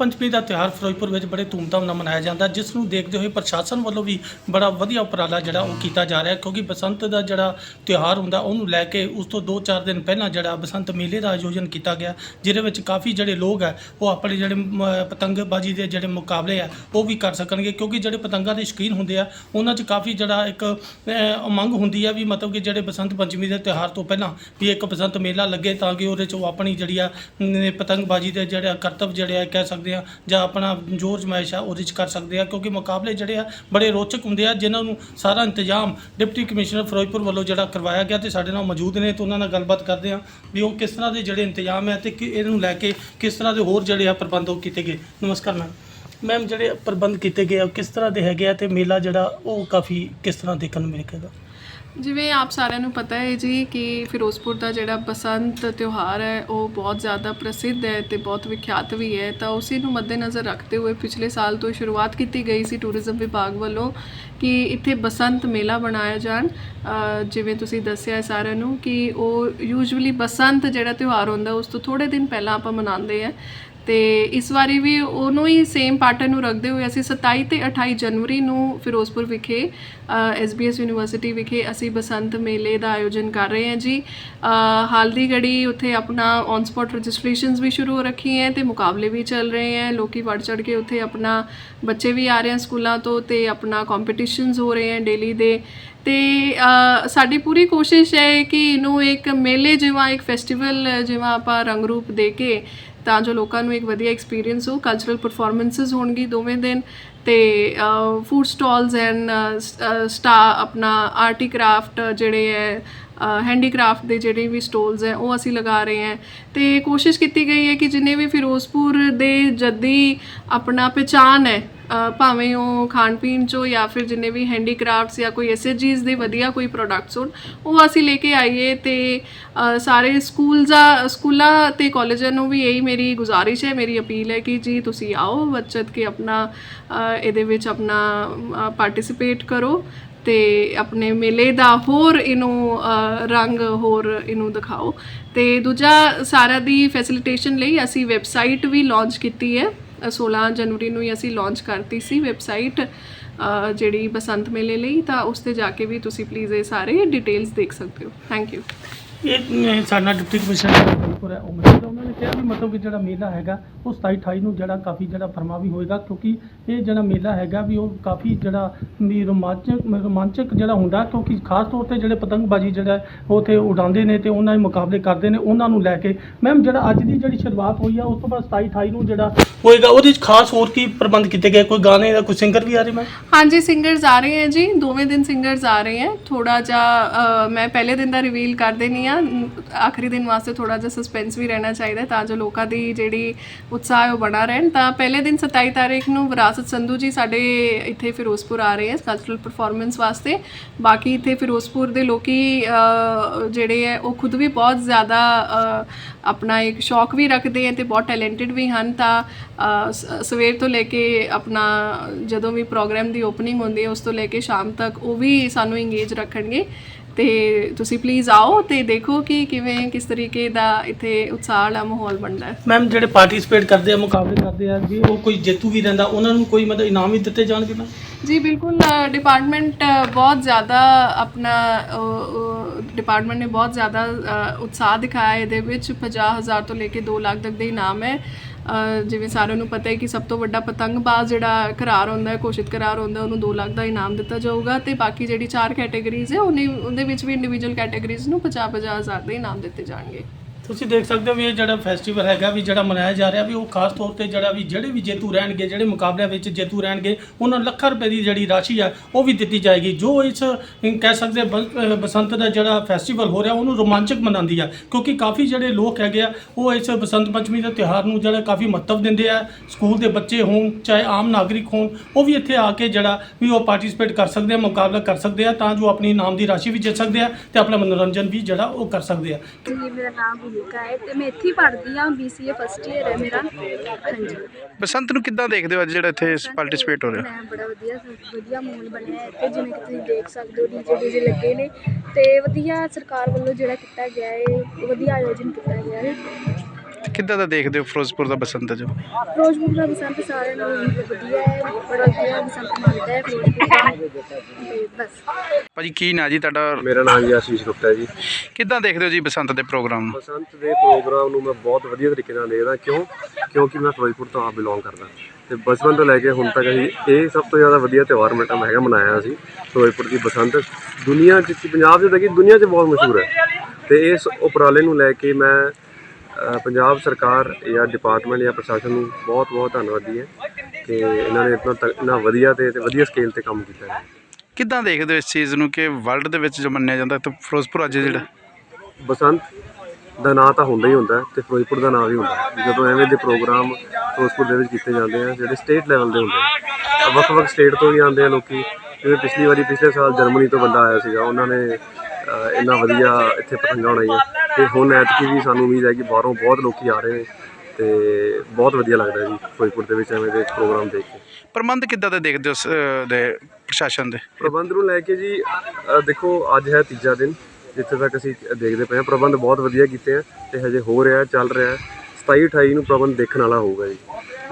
ਪੰਚਮੀ ਦਾ ਤਿਉਹਾਰ ਫਿਰੋਜ਼ਪੁਰ ਵਿੱਚ ਬੜੇ ਧੂਮਧਾਮ ਨਾਲ ਮਨਾਇਆ ਜਾਂਦਾ ਜਿਸ ਨੂੰ ਦੇਖਦੇ ਹੋਏ ਪ੍ਰਸ਼ਾਸਨ ਵੱਲੋਂ ਵੀ ਬੜਾ ਵਧੀਆ ਉਪਰਾਲਾ ਜਿਹੜਾ ਉਹ ਕੀਤਾ ਜਾ ਰਿਹਾ ਕਿਉਂਕਿ ਬਸੰਤ ਦਾ ਜਿਹੜਾ ਤਿਉਹਾਰ ਹੁੰਦਾ ਉਹਨੂੰ ਲੈ ਕੇ ਉਸ ਤੋਂ 2-4 ਦਿਨ ਪਹਿਲਾਂ ਜਿਹੜਾ ਬਸੰਤ ਮੇਲੇ ਦਾ ਆਯੋਜਨ ਕੀਤਾ ਗਿਆ ਜਿਹਦੇ ਵਿੱਚ ਕਾਫੀ ਜਿਹੜੇ ਲੋਕ ਹੈ ਉਹ ਆਪਣੇ ਜਿਹੜੇ ਪਤੰਗਬਾਜ਼ੀ ਦੇ ਜਿਹੜੇ ਮੁਕਾਬਲੇ ਆ ਉਹ ਵੀ ਕਰ ਸਕਣਗੇ ਕਿਉਂਕਿ ਜਿਹੜੇ ਪਤੰਗਾਂ ਦੇ ਸ਼ੌਕੀਨ ਹੁੰਦੇ ਆ ਉਹਨਾਂ 'ਚ ਕਾਫੀ ਜਿਹੜਾ ਇੱਕ ਅ, ਉਮੰਗ ਹੁੰਦੀ ਆ ਵੀ ਮਤਲਬ ਕਿ ਜਿਹੜੇ ਬਸੰਤ ਪੰਚਮੀ ਦੇ ਤਿਉਹਾਰ ਤੋਂ ਪਹਿਲਾਂ ਵੀ ਇੱਕ ਬਸੰਤ ਮੇਲਾ ਲੱਗੇ ਤਾਂ ਕਿ ਉਹਦੇ 'ਚ ਉਹ ਆਪਣੀ ਜਿਹੜੀ ਆ ਪਤੰਗਬਾਜ਼ੀ ਦੇ ਜਿਹੜਾ ਕਰਤੱਵ ਜਿਹੜੇ ਆ ਕਹਿ ਸਕਦੇ ਆ ਜਾਂ ਆਪਣਾ ਜੋਰ ਜਮਾਇਸ਼ ਆ ਉਹਦੇ 'ਚ ਕਰ ਸਕਦੇ ਆ, ਕਿਉਂਕਿ ਮੁਕਾਬਲੇ ਜਿਹੜੇ ਆ ਬੜੇ ਰੋਚਕ ਹੁੰਦੇ ਆ, ਜਿਨ੍ਹਾਂ ਨੂੰ ਸਾਰਾ ਇੰਤਜ਼ਾਮ ਡਿਪਟੀ ਕਮਿਸ਼ਨਰ ਫਿਰੋਜ਼ਪੁਰ ਵੱਲੋਂ ਜਿਹੜਾ ਕਰਵਾਇਆ ਗਿਆ ਤੇ ਸਾਡੇ ਨਾਲ ਮੌਜੂਦ ਨੇ ਤੇ ਉਹਨਾਂ ਨਾਲ ਗੱਲਬਾਤ ਕਰਦੇ ਆ ਵੀ ਉਹ ਕਿਸ ਤਰ੍ਹਾਂ ਦੇ ਜਿਹੜੇ ਇੰਤਜ਼ਾਮ ਹੈ ਤੇ ਕਿ ਇਹਨੂੰ ਲੈ ਕੇ ਕਿਸ ਤਰ੍ਹਾਂ ਦੇ ਹੋਰ ਜਿਹੜੇ ਆ ਪ੍ਰਬੰਧ ਉਹ ਕੀਤੇ ਗਏ। ਨਮਸਕਾਰ ਮੈਮ। ਮੈਮ, ਜਿਹੜੇ ਪ੍ਰਬੰਧ ਕੀਤੇ ਗਏ ਆ, ਉਹ ਕਿਸ ਤਰ੍ਹਾਂ ਦੇ ਹੈਗੇ ਆ ਤੇ ਮੇਲਾ ਜਿਹੜਾ ਉਹ ਕਾਫੀ ਕਿਸ ਤਰ੍ਹਾਂ ਦੇਖਣ ਨੂੰ ਮਿਲੇਗਾ ਜਿਵੇਂ ਆਪ ਸਾਰਿਆਂ ਨੂੰ ਪਤਾ ਹੈ ਜੀ ਕਿ ਫਿਰੋਜ਼ਪੁਰ ਦਾ ਜਿਹੜਾ ਬਸੰਤ ਤਿਉਹਾਰ ਹੈ, ਉਹ ਬਹੁਤ ਜ਼ਿਆਦਾ ਪ੍ਰਸਿੱਧ ਹੈ ਤੇ ਬਹੁਤ ਵਿਖਿਆਤ ਵੀ ਹੈ। ਤਾਂ ਉਸੇ ਨੂੰ ਮੱਦੇਨਜ਼ਰ ਰੱਖਦੇ ਹੋਏ ਪਿਛਲੇ ਸਾਲ ਤੋਂ ਸ਼ੁਰੂਆਤ ਕੀਤੀ ਗਈ ਸੀ ਟੂਰਿਜ਼ਮ ਵਿਭਾਗ ਵੱਲੋਂ ਕਿ ਇੱਥੇ ਬਸੰਤ ਮੇਲਾ ਬਣਾਇਆ ਜਾਣ। ਜਿਵੇਂ ਤੁਸੀਂ ਦੱਸਿਆ ਹੈ ਸਾਰਿਆਂ ਨੂੰ ਕਿ ਉਹ ਯੂਜੂਅਲੀ ਬਸੰਤ ਜਿਹੜਾ ਤਿਉਹਾਰ ਹੁੰਦਾ, ਉਸ ਤੋਂ ਥੋੜੇ ਦਿਨ ਪਹਿਲਾਂ ਆਪਾਂ ਮਨਾਉਂਦੇ ਆ ਤੇ ਇਸ ਵਾਰੀ ਵੀ ਉਹਨੂੰ ਹੀ ਸੇਮ ਪੈਟਰਨ ਨੂੰ ਰੱਖਦੇ ਹੋਏ ਅਸੀਂ 27 ਤੇ 28 ਜਨਵਰੀ ਨੂੰ ਫਿਰੋਜ਼ਪੁਰ ਵਿਖੇ ਐਸਬੀਐਸ ਯੂਨੀਵਰਸਿਟੀ ਵਿਖੇ ਅਸੀਂ ਬਸੰਤ ਮੇਲੇ ਦਾ ਆਯੋਜਨ ਕਰ ਰਹੇ ਹਾਂ ਜੀ। ਹਾਲ ਦੀ ਘੜੀ ਉੱਥੇ ਆਪਣਾ ਔਨ ਸਪੌਟ ਰਜਿਸਟ੍ਰੇਸ਼ਨਸ ਵੀ ਸ਼ੁਰੂ ਹੋ ਰੱਖੀ ਹੈ ਤੇ ਮੁਕਾਬਲੇ ਵੀ ਚੱਲ ਰਹੇ ਹੈ। ਲੋਕੀ ਵੱਧ ਚੜ ਕੇ ਉੱਥੇ ਆਪਣਾ ਬੱਚੇ ਵੀ ਆ ਰਹੇ ਹਨ ਸਕੂਲਾਂ ਤੋਂ ਤੇ ਆਪਣਾ ਕੰਪੀਟੀਸ਼ਨਸ ਹੋ ਰਹੇ ਹਨ ਡੇਲੀ ਦੇ। ਤੇ ਸਾਡੀ ਪੂਰੀ ਕੋਸ਼ਿਸ਼ ਹੈ ਕਿ ਇਹਨੂੰ ਇੱਕ ਮੇਲੇ ਜਿਵੇਂ ਇੱਕ ਫੈਸਟੀਵਲ ਜਿਵੇਂ ਆਪਾਂ ਰੰਗ ਰੂਪ ਦੇ ਕੇ ਤਾਂ ਜੋ ਲੋਕਾਂ ਨੂੰ ਇੱਕ ਵਧੀਆ ਐਕਸਪੀਰੀਅੰਸ ਹੋ ਕਲਚਰਲ ਪਰਫਾਰਮੈਂਸਸ ਹੋਣਗੀ ਦੋਵੇਂ ਦਿਨ ਤੇ ਫੂਡ ਸਟਾਲਸ ਐਂਡ ਸਟਾ ਆਪਣਾ ਆਰਟੀ ਕਰਾਫਟ ਜਿਹੜੇ ਹੈ ਹੈਂਡੀਕ੍ਰਾਫਟ ਦੇ ਜਿਹੜੇ ਵੀ ਸਟਾਲਸ ਹੈ ਉਹ ਅਸੀਂ ਲਗਾ ਰਹੇ ਹਾਂ ਤੇ ਕੋਸ਼ਿਸ਼ ਕੀਤੀ ਗਈ ਹੈ ਕਿ ਜਿੰਨੇ ਵੀ ਫਿਰੋਜ਼ਪੁਰ ਦੇ ਜੱਦੀ ਆਪਣਾ ਪਛਾਣ ਹੈ ਭਾਵੇਂ ਉਹ ਖਾਣ ਪੀਣ ਚੋਂ ਜਾਂ ਫਿਰ ਜਿੰਨੇ ਵੀ ਹੈਂਡੀਕ੍ਰਾਫਟਸ ਜਾਂ ਕੋਈ ਐਸਐਚਜੀਸ ਦੇ ਵਧੀਆ ਕੋਈ ਪ੍ਰੋਡਕਟਸ ਹੋਣ ਉਹ ਅਸੀਂ ਲੈ ਕੇ ਆਈਏ ਤੇ ਅ, ਸਾਰੇ ਸਕੂਲਜ਼ਾਂ ਸਕੂਲਾਂ ਤੇ ਕਾਲਜਾਂ ਨੂੰ ਵੀ ਇਹੀ ਮੇਰੀ ਗੁਜ਼ਾਰਿਸ਼ ਹੈ ਮੇਰੀ ਅਪੀਲ ਹੈ ਕਿ ਜੀ ਤੁਸੀਂ ਆਓ ਬੱਚਤ ਕੇ ਆਪਣਾ ਇਹਦੇ ਵਿੱਚ ਆਪਣਾ ਪਾਰਟਿਸਿਪੇਟ ਕਰੋ ਤੇ ਆਪਣੇ ਮੇਲੇ ਦਾ ਹੋਰ ਇਹਨੂੰ ਰੰਗ ਹੋਰ ਇਹਨੂੰ ਦਿਖਾਓ। ਤੇ ਦੂਜਾ ਸਾਰਾ ਦੀ ਫੈਸਿਲਿਟੇਸ਼ਨ ਲਈ ਅਸੀਂ ਵੈਬਸਾਈਟ ਵੀ ਲਾਂਚ ਕੀਤੀ ਹੈ। 16 ਜਨਵਰੀ ਨੂੰ ਹੀ ਅਸੀਂ ਲਾਂਚ ਕਰਤੀ ਸੀ ਵੈਬਸਾਈਟ ਜਿਹੜੀ ਬਸੰਤ ਮੇਲੇ ਲਈ, ਤਾਂ ਉਸ ਤੇ ਜਾ ਕੇ ਵੀ ਤੁਸੀਂ ਪਲੀਜ਼ ਇਹ ਸਾਰੇ ਡਿਟੇਲਸ ਦੇਖ ਸਕਦੇ ਹੋ। ਥੈਂਕ ਯੂ ਇਹ ਸਾਡਾ ਡਿਪਟੀ ਕਮਿਸ਼ਨਰ ਫਿਰੋਜ਼ਪੁਰ ਹੈ, ਉਹ ਮੌਜੂਦ ਉਹਨਾਂ ਕਿਹਾ ਵੀ ਮਤਲਬ ਕਿ ਜਿਹੜਾ ਮੇਲਾ ਹੈਗਾ ਉਹ 27 28 ਨੂੰ ਜਿਹੜਾ ਕਾਫੀ ਜਿਹੜਾ ਫਰਮਾ ਵੀ ਹੋਏਗਾ ਕਿਉਂਕਿ ਇਹ ਜਿਹੜਾ ਮੇਲਾ ਹੈਗਾ ਵੀ ਉਹ ਕਾਫੀ ਜਿਹੜਾ ਵੀ ਰੋਮਾਂਚਕ ਰੋਮਾਂਚਕ ਜਿਹੜਾ ਹੁੰਦਾ ਕਿਉਂਕਿ ਖਾਸ ਤੌਰ ਤੇ ਜਿਹੜੇ ਪਤੰਗਬਾਜ਼ੀ ਜਿਹੜਾ ਹੈ, ਉਡਾਉਂਦੇ ਨੇ ਤੇ ਉਹਨਾਂ ਦੇ ਮੁਕਾਬਲੇ ਕਰਦੇ ਨੇ ਉਹਨਾਂ ਨੂੰ ਲੈ ਕੇ। ਮੈਮ ਜਿਹੜਾ ਅੱਜ ਦੀ ਜਿਹੜੀ ਸ਼ੁਰੂਆਤ ਹੋਈ ਆ ਉਸ ਤੋਂ ਬਾਅਦ 27 28 ਨੂੰ ਜਿਹੜਾ ਹੋਏਗਾ ਉਹਦੇ ਵਿੱਚ ਖਾਸ ਹੋਰ ਕੀ ਪ੍ਰਬੰਧ ਕੀਤੇ ਗਏ? ਕੋਈ ਗਾਣੇ ਦਾ ਕੋਈ ਸਿੰਗਰ ਵੀ ਆ ਰਹੇ ਮੈਮ ਹਾਂਜੀ ਸਿੰਗਰਸ ਆ ਰਹੇ ਹੈ ਜੀ। ਦੋਵੇਂ ਦਿਨ ਸਿੰਗਰਸ ਆ ਰਹੇ ਹੈ ਥੋੜਾ ਜਿਹਾ ਮੈਂ ਪਹਿਲੇ ਦਿਨ ਦਾ ਰਿਵੀਲ ਕਰ ਦੇਣੀ ਆ। ਆਖਰੀ ਦਿਨ ਵਾਸਤੇ ਥੋੜਾ ਜਿਹਾ ਸਸਪੈਂਸ ਵੀ ਰਹਿਣਾ ਚਾਹੀਦਾ ਹੈ, ਤਾਂ ਜੋ ਲੋਕਾਂ ਦੀ ਜਿਹੜੀ ਉਤਸ਼ਾਹ ਹੈ ਉਹ ਬਣਾ ਰਹਿਣ। ਤਾਂ ਪਹਿਲੇ ਦਿਨ 27 ਤਾਰੀਖ ਨੂੰ ਵਿਰਾਸਤ ਸੰਧੂ ਜੀ ਸਾਡੇ ਇੱਥੇ ਫਿਰੋਜ਼ਪੁਰ ਆ ਰਹੇ ਹੈ ਕਲਚਰਲ ਪਰਫਾਰਮੈਂਸ ਵਾਸਤੇ। ਬਾਕੀ ਇੱਥੇ ਫਿਰੋਜ਼ਪੁਰ ਦੇ ਲੋਕੀ ਜਿਹੜੇ ਹੈ, ਉਹ ਖੁਦ ਵੀ ਬਹੁਤ ਜ਼ਿਆਦਾ ਆਪਣਾ ਇੱਕ ਸ਼ੌਕ ਵੀ ਰੱਖਦੇ ਹੈ ਤੇ ਬਹੁਤ ਟੈਲੈਂਟਡ ਵੀ ਹਨ। ਤਾਂ ਸਵੇਰ ਤੋਂ ਲੈ ਕੇ ਆਪਣਾ ਜਦੋਂ ਵੀ ਪ੍ਰੋਗਰਾਮ ਦੀ ਓਪਨਿੰਗ ਹੁੰਦੀ ਹੈ ਉਸ ਤੋਂ ਲੈ ਕੇ ਸ਼ਾਮ ਤੱਕ ਉਹ ਵੀ ਸਾਨੂੰ ਇੰਗੇਜ ਰੱਖਣਗੇ। ਤੇ ਤੁਸੀਂ ਪਲੀਜ਼ ਆਓ ਤੇ ਦੇਖੋ ਕਿ ਕਿਵੇਂ ਕਿਸ ਤਰੀਕੇ ਦਾ ਇੱਥੇ ਉਤਸ਼ਾਹ ਵਾਲਾ ਮਾਹੌਲ ਬਣਦਾ ਹੈ। ਮੈਮ ਜਿਹੜੇ ਪਾਰਟਿਸਿਪੇਟ ਕਰਦੇ ਆ ਮੁਕਾਬਲੇ ਕਰਦੇ ਆ ਵੀ ਉਹ ਕੋਈ ਜੇਤੂ ਵੀ ਰਹਿੰਦਾ ਉਹਨਾਂ ਨੂੰ ਕੋਈ ਮਤਲਬ ਇਨਾਮ ਵੀ ਦਿੱਤੇ ਜਾਣਗੇ ਮੈਮ ਜੀ ਬਿਲਕੁਲ ਡਿਪਾਰਟਮੈਂਟ ਬਹੁਤ ਜ਼ਿਆਦਾ ਆਪਣਾ ਡਿਪਾਰਟਮੈਂਟ ਨੇ ਬਹੁਤ ਜ਼ਿਆਦਾ ਉਤਸ਼ਾਹ ਦਿਖਾਇਆ। ਇਹਦੇ ਵਿੱਚ 50000 ਤੋਂ ਲੈ ਕੇ 2 ਲੱਖ ਤੱਕ ਦੇ ਇਨਾਮ ਹੈ। ਜਿਵੇਂ ਸਾਰਿਆਂ ਨੂੰ ਪਤਾ ਹੈ ਕਿ ਸਭ ਤੋਂ ਵੱਡਾ ਪਤੰਗਬਾਜ਼ ਜਿਹੜਾ ਕਰਾਰ ਹੁੰਦਾ ਹੈ, ਘੋਸ਼ਿਤ ਕਰਾਰ ਹੁੰਦਾ ਉਹਨੂੰ 2 ਲੱਖ ਦਾ ਇਨਾਮ ਦਿੱਤਾ ਜਾਊਗਾ ਤੇ ਬਾਕੀ ਜਿਹੜੀ ਚਾਰ ਕੈਟੇਗਰੀਜ਼ ਹੈ, ਉਹਨੇ ਉਹਦੇ ਵਿੱਚ ਵੀ ਇੰਡੀਵਿਜੂਅਲ ਕੈਟੇਗਰੀਜ਼ ਨੂੰ 50 50 ਹਜ਼ਾਰ ਦੇ ਇਨਾਮ ਦਿੱਤੇ ਜਾਣਗੇ। ਤੁਸੀਂ ਦੇਖ ਸਕਦੇ ਹੋ ਵੀ ਇਹ ਜਿਹੜਾ ਫੈਸਟੀਵਲ ਹੈਗਾ ਵੀ ਜਿਹੜਾ ਮਨਾਇਆ ਜਾ ਰਿਹਾ ਵੀ ਉਹ ਖਾਸ ਤੌਰ ਤੇ ਜਿਹੜਾ ਵੀ ਜਿਹੜੇ ਵੀ ਜੇਤੂ ਰਹਿਣਗੇ ਜਿਹੜੇ ਮੁਕਾਬਲਿਆਂ ਵਿੱਚ ਜੇਤੂ ਰਹਿਣਗੇ ਉਹਨਾਂ ਨੂੰ ਲੱਖਾਂ ਰੁਪਏ ਦੀ ਜਿਹੜੀ ਰਾਸ਼ੀ ਆ ਉਹ ਵੀ ਦਿੱਤੀ ਜਾਏਗੀ। ਜੋ ਇਸ ਕਹਿ ਸਕਦੇ ਬ- ਅ, ਬਸੰਤ ਦਾ ਜਿਹੜਾ ਫੈਸਟੀਵਲ ਹੋ ਰਿਹਾ ਉਹਨੂੰ ਰੋਮਾਂਚਕ ਬਣਾਉਂਦੀ ਆ ਕਿਉਂਕਿ ਕਾਫੀ ਜਿਹੜੇ ਲੋਕ ਹੈਗੇ ਆ ਉਹ ਇਸ ਬਸੰਤ ਪੰਚਮੀ ਦੇ ਤਿਉਹਾਰ ਨੂੰ ਜਿਹੜਾ ਕਾਫੀ ਮਹੱਤਵ ਦਿੰਦੇ ਆ। ਸਕੂਲ ਦੇ ਬੱਚੇ ਹੋਣ ਚਾਹੇ ਆਮ ਨਾਗਰਿਕ ਹੋਣ ਉਹ ਵੀ ਇੱਥੇ ਆ ਕੇ ਜਿਹੜਾ ਵੀ ਉਹ ਪਾਰਟਿਸਿਪੇਟ ਕਰ ਸਕਦੇ ਆ ਮੁਕਾਬਲਾ ਕਰ ਸਕਦੇ ਆ ਤਾਂ ਜੋ ਆਪਣੀ ਇਨਾਮ ਦੀ ਰਾਸ਼ੀ ਵੀ ਜਿੱਤ ਸਕਦੇ ਆ ਤੇ ਆਪਣਾ ਮਨੋਰੰਜਨ ਵੀ ਜਿਹੜਾ ਉਹ ਕਰ ਸਕਦੇ ਆ। ਜੀ ਮੇਰਾ ਨਾਮ ਭੂਮਿਕਾ ਹੈ ਤੇ ਮੈਂ ਇੱਥੇ ਹੀ ਪੜ੍ਹਦੀ ਹਾਂ BCA ਫਸਟ ਈਅਰ ਹੈ ਮੇਰਾ। ਹਾਂਜੀ। ਬਸੰਤ ਨੂੰ ਕਿੱਦਾਂ ਦੇਖਦੇ ਹੋ ਅੱਜ ਜਿਹੜਾ ਇੱਥੇ ਪਾਰਟਿਸਿਪੇਟ ਹੋ ਰਿਹਾ? ਮੈਂ ਬੜਾ ਵਧੀਆ ਵਧੀਆ ਮਾਹੌਲ ਬਣਿਆ ਹੈ ਇੱਥੇ ਜਿਵੇਂ ਕਿ ਤੁਸੀਂ ਦੇਖ ਸਕਦੇ ਹੋ ਡੀਜੇ ਡੀਜੇ ਲੱਗੇ ਨੇ। ਤੇ ਵਧੀਆ ਸਰਕਾਰ ਵੱਲੋਂ ਜਿਹੜਾ ਕੀਤਾ ਗਿਆ ਹੈ ਵਧੀਆ ਆਯੋਜਨ ਕੀਤਾ ਗਿਆ ਹੈ। ਕਿੱਦਾਂ ਦਾ ਦੇਖਦੇ ਹੋ ਫਿਰੋਜ਼ਪੁਰ ਦਾ ਬਸੰਤ ਜੋ? ਫਿਰੋਜ਼ਪੁਰ ਦਾ ਬਸੰਤ ਸਾਰਿਆਂ ਨਾਲੋਂ ਵਧੀਆ ਹੈ ਬੜਾ ਵਧੀਆ ਬਸੰਤ ਮੰਨਦਾ ਹੈ ਫਿਰੋਜ਼ਪੁਰ ਦਾ। ਤੇ ਬਸ। ਭਾਜੀ ਕੀ ਨਾਂ ਜੀ ਤੁਹਾਡਾ? ਮੇਰਾ ਨਾਮ ਜੀ ਆਸ਼ੀਸ਼ ਗੁਪਤਾ ਜੀ। ਕਿੱਦਾਂ ਦੇਖਦੇ ਹੋ ਜੀ ਬਸੰਤ ਦੇ ਪ੍ਰੋਗਰਾਮ? ਨੂੰ ਬਸੰਤ ਦੇ ਪ੍ਰੋਗਰਾਮ ਨੂੰ ਮੈਂ ਬਹੁਤ ਵਧੀਆ ਤਰੀਕੇ ਨਾਲ ਦੇਖਦਾ ਕਿਉਂ? ਕਿਉਂਕਿ ਮੈਂ ਫਿਰੋਜ਼ਪੁਰ ਤੋਂ ਆਪ ਬਿਲੋਂਗ ਕਰਦਾ। ਤੇ ਬਚਪਨ ਤੋਂ ਲੈ ਕੇ ਹੁਣ ਤੱਕ ਅਸੀਂ ਇਹ ਸਭ ਤੋਂ ਜ਼ਿਆਦਾ ਵਧੀਆ ਤਿਉਹਾਰ ਮੇਰਾ ਟਾਈਮ ਹੈਗਾ ਮਨਾਇਆ ਅਸੀਂ ਫਿਰੋਜ਼ਪੁਰ ਦੀ ਬਸੰਤ। ਦੁਨੀਆ 'ਚ ਪੰਜਾਬ 'ਚ ਤਾਂ ਕੀ ਦੁਨੀਆ 'ਚ ਬਹੁਤ ਮਸ਼ਹੂਰ ਹੈ। ਤੇ ਇਸ ਉਪਰਾਲੇ ਨੂੰ ਲੈ ਕੇ ਮੈਂ ਪੰਜਾਬ ਸਰਕਾਰ ਜਾਂ ਡਿਪਾਰਟਮੈਂਟ ਜਾਂ ਪ੍ਰਸ਼ਾਸਨ ਨੂੰ ਬਹੁਤ ਬਹੁਤ ਧੰਨਵਾਦੀ ਹੈ ਕਿ ਇਹਨਾਂ ਨੇ ਇਤਨਾ ਤ- ਇੰਨਾ ਵਧੀਆ ਤੇ ਤੇ ਵਧੀਆ ਸਕੇਲ ਤੇ ਕੰਮ ਕੀਤਾ ਹੈ। ਕਿੱਦਾਂ ਦੇਖਦੇ ਹੋ ਇਸ ਚੀਜ਼ ਨੂੰ ਕਿ ਵਰਲਡ ਦੇ ਵਿੱਚ ਜੋ ਮੰਨਿਆ ਜਾਂਦਾ ਤੇ ਫਿਰੋਜ਼ਪੁਰ ਅੱਜ ਜਿਹੜਾ? ਬਸੰਤ ਦਾ ਨਾਂ ਤਾਂ ਹੁੰਦਾ ਹੀ ਹੁੰਦਾ ਹੈ ਤੇ ਫਿਰੋਜ਼ਪੁਰ ਦਾ ਨਾਂ ਵੀ ਹੁੰਦਾ ਹੈ। ਜਦੋਂ ਐਵੇਂ ਦੇ ਪ੍ਰੋਗਰਾਮ ਫਿਰੋਜ਼ਪੁਰ ਦੇ ਵਿੱਚ ਕੀਤੇ ਜਾਂਦੇ ਆ ਜਿਹੜੇ ਸਟੇਟ ਲੈਵਲ ਦੇ ਹੁੰਦੇ ਆ। ਵੱਖ-ਵੱਖ ਸਟੇਟ ਤੋਂ ਵੀ ਆਉਂਦੇ ਆ ਲੋਕੀ। ਜਿਵੇਂ ਪਿਛਲੀ ਵਾਰੀ ਪਿਛਲੇ ਸਾਲ ਜਰਮਨੀ ਤੋਂ ਬੰਦਾ ਆਇਆ ਸੀਗਾ ਉਹਨਾਂ ਨੇ ਅਹ, ਇੰਨਾ ਵਧੀਆ ਇੱਥੇ ਪਤੰਗਾਂ ਉਡਾਈਆਂ। ਤੇ ਹੁਣ ਐਤਕੀ ਵੀ ਸਾਨੂੰ ਉਮੀਦ ਹੈ ਕਿ ਬਾਹਰੋਂ ਬਹੁਤ ਲੋਕੀ ਆ ਰਹੇ ਨੇ ਤੇ ਬਹੁਤ ਵਧੀਆ ਲੱਗਦਾ ਜੀ ਫਿਰੋਜ਼ਪੁਰ ਦੇ ਵਿੱਚ ਐਵੇਂ ਦੇ ਪ੍ਰੋਗਰਾਮ ਦੇਖ ਕੇ। ਪ੍ਰਬੰਧ ਕਿੱਦਾਂ ਦੇ ਦੇਖਦੇ ਹੋ ਦੇ ਪ੍ਰਸ਼ਾਸਨ ਦੇ? ਪ੍ਰਬੰਧ ਨੂੰ ਲੈ ਕੇ ਜੀ ਅ, ਦੇਖੋ ਅੱਜ ਹੈ ਤੀਜਾ ਦਿਨ ਜਿੱਥੇ ਤੱਕ ਅਸੀਂ ਦੇਖਦੇ ਪਏ ਹਾਂ ਪ੍ਰਬੰਧ ਬਹੁਤ ਵਧੀਆ ਕੀਤੇ ਆ ਤੇ ਹਜੇ ਹੋ ਰਿਹਾ ਚੱਲ ਰਿਹਾ 27 28 ਨੂੰ ਪ੍ਰਬੰਧ ਦੇਖਣ ਵਾਲਾ ਹੋਊਗਾ ਜੀ।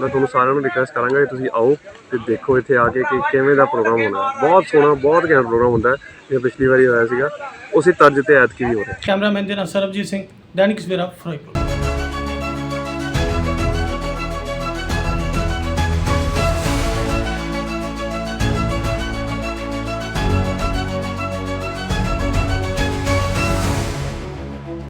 ਮੈਂ ਤੁਹਾਨੂੰ ਸਾਰਿਆਂ ਨੂੰ ਰਿਕਵੈਸਟ ਕਰਾਂਗਾ ਕਿ ਤੁਸੀਂ ਆਓ ਤੇ ਦੇਖੋ ਇੱਥੇ ਆ ਕੇ ਕਿ ਕਿਵੇਂ ਦਾ ਪ੍ਰੋਗਰਾਮ ਹੋਣਾ ਬਹੁਤ ਸੋਹਣਾ, ਬਹੁਤ ਘੈਂਟ ਪ੍ਰੋਗਰਾਮ ਹੁੰਦਾ ਹੈ। ਜਿਵੇਂ ਪਿਛਲੀ ਵਾਰੀ ਹੋਇਆ ਸੀਗਾ। ਉਸੇ ਤਰਜ਼ ਤੇ ਐਤਕੀ ਵੀ ਹੋ ਰਿਹਾ ਕੈਮਰਾਮੈਨ ਦੇ ਨਾਲ ਸਰਬਜੀਤ ਸਿੰਘ, ਦੈਨਿਕ ਸਵੇਰਾ ਫਿਰੋਜ਼ਪੁਰ